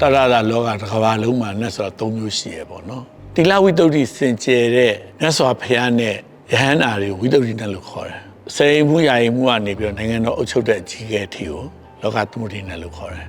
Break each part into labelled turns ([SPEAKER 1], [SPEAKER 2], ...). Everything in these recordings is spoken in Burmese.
[SPEAKER 1] တရတာလောကတစ်ကမ္ဘာလုံးမှာနတ်ဆိုတာ၃မျိုးရှိရပေါ့နော်တိလဝိတ္တုစင်ကြယ်တဲ့နတ်စွာဘုရားနဲ့ယဟန္တာတွေဝိတ္တုနတ်လို့ခေါ်တယ်စေရင်မှုယာရင်မှုကနေပြီးတော့နိုင်ငံတော်အုပ်ချုပ်တဲ့အကြီးအကဲအထိကိုလောကသမုဒိနတ်လို့ခေါ်တယ်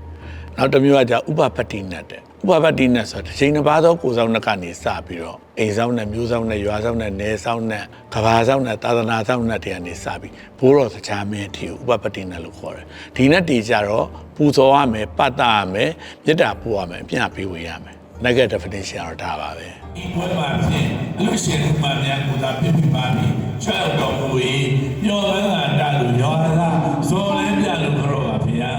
[SPEAKER 1] နောက်တစ်မျိုးကじゃဥပပတ္တိနတ်တဲ့ ဥပပတ္တိနတ်ဆိုတာတစ်ချိန်တစ်ပါးသောကိုယ်ဆောင်နှက်ကနေစပြီးတော့အိမ်ဆောင်နဲ့မျိုးဆောင်နဲ့ရွာဆောင်နဲ့နယ်ဆောင်နဲ့ကဘာဆောင်နဲ့သာသနာဆောင်နဲ့တွေကနေစပြီးဘိုးတော်စချာမင်းအထိကိုဥပပတ္တိနတ်လို့ခေါ်တယ်ဒီနတ်တွေကြတော့ပူဇော်ရမယ်ပတ်တာရမယ်မေတ္တာပို့ရမယ်အပြပေးဝေရမယ် negative definition တော့ဒါပါပဲ
[SPEAKER 2] ဒီဘွဲမှာဖြင့်အလူရှင်ဥမာများကိုသာဖြစ်ပြီးပါပြီချွတ်တော်မူ၏ညောလန်းတာလူရောလာဇော်လဲပြလို့ခေါ်တော့ပါဗျာ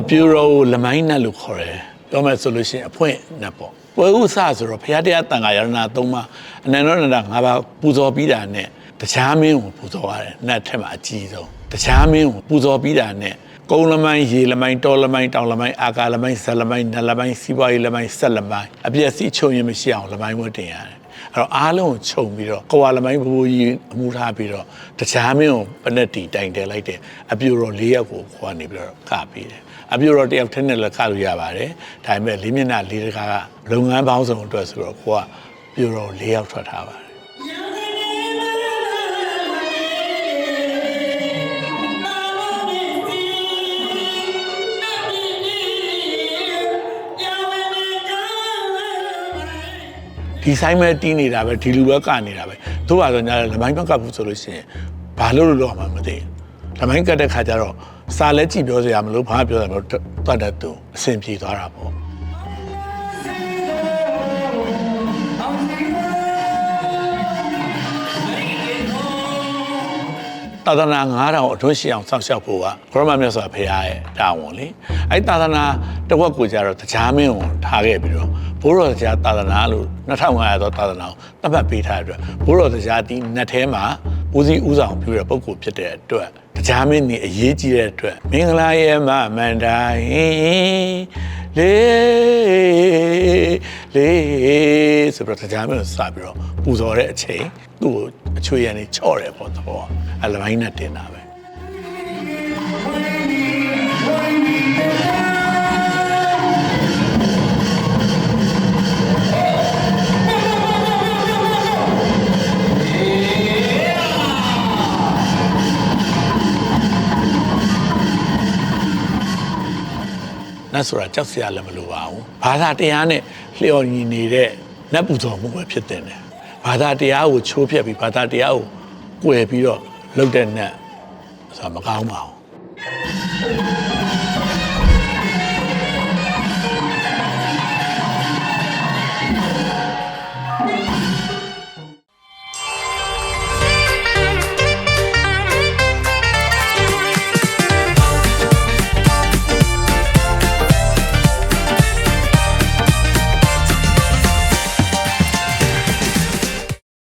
[SPEAKER 1] အပြူတော်ကိုလမိုင်းနတ်လို့ခေါ်တယ် ပြောမယ်ဆိုလို့ရှိရင်အဖွင့်နတ်ပေါ့ပွဲဥစဆိုတော့ဘုရားတရားတန်ခါရဏသုံးပါအနန္တရဏငါးပါးပူဇော်ပြီးတာနဲ့တရားမင်းကိုပူဇော်ရတယ်နတ်ထက်မှာအကြီးဆုံးတရားမင်းကိုပူဇော်ပြီးတာနဲ့ကုန်းလမိုင်းရေလမိုင်းတောလမိုင်းတောင်လမိုင်းအာကာလမိုင်းဇလမိုင်းနတ်လမိုင်းစီးပွားရေးလမိုင်းဆက်လမိုင်းအပြည့်အစီချုံရင်မရှိအောင်လမိုင်းဝတ်တင်ရတယ် အဲ့တော့အားလုံးကိုခြုံပြီးတော့ကဝါလမိုင်းဘူကြီးအမှုထားပြီးတော့တရားမင်းကိုပနက်တီတိုင်တယ်လိုက်တယ်အပြူတော်၄ရက်ကိုခေါ်နေပြီးတော့ကပေးတယ်အပြူတော်တယောက်ထက်နဲ့လည်းကလို့ရပါတယ်ဒါပေမဲ့လေးမျက်နှာလေးတကားကလုပ်ငန်းပေါင်းစုံအတွက်ဆိုတော့ကိုကပြူတော်၄ယောက်ထွက်ထားပါတယ် ဒီဆိုင်မဲ့တီးနေတာပဲဒီလူပဲကနေတာပဲတို့ပါတော့ညာလမိုင်းမကပ်ဘူးဆိုလို့ရှိရင်ဘာလို့လို့တော့မှမသိဘူးလမိုင်းကတ်တဲ့ခါကျတော့စာလဲကြည့်ပြောစရာမလိုဘာပြောစရာမလိုတတ်တဲ့သူအဆင်ပြေသွားတာပေါ့ သာသနာ9000အတွင်းရှိအောင်စောင့်ရှောက်ဖို့ကဘုရားမမြတ်စွာဘုရားရဲ့တာဝန်လေအဲ့သာသနာတစ်ဝက်ကိုကြတော့တရားမင်းကိုထားခဲ့ပြီးတော့ဘိုးတော်တရားသာသနာလို့2500သောသာသနာကိုသတ်မှတ်ပေးထားတဲ့အတွက်ဘိုးတော်တရားဒီနတ်ထဲမှာဦးစီးဦးဆောင်ပြုတဲ့ပုဂ္ဂိုလ်ဖြစ်တဲ့အတွက်တရားမင်းนี่အရေးကြီးတဲ့အတွက်မင်္ဂလာရဲ့မမန္တိုင်းလေးလေး ဆိုပြီးတော့တရားမင်းကိုစပြီးတော့ပူဇော်တဲ့အချိန်သူ့ကိုအချွေရံနေချော့တယ်ပေါ့သဘောကအလမိုင်းနဲ့တင်တာပဲနတ်ဆိုတာကြောက်စရာလည်းမလိုပါဘူးဘာသာတရားနဲ့လျော်ညီနေတဲ့ နတ်ပူဇော်မှုပဲဖြစ်တဲ့တယ်ဘာသာတရားကိုချိုးဖျက်ပြီးဘာသာတရားကိုကွယ်ပြီးတော့လုပ်တဲ့နတ်ဆိုတာမကောင်းပါဘူး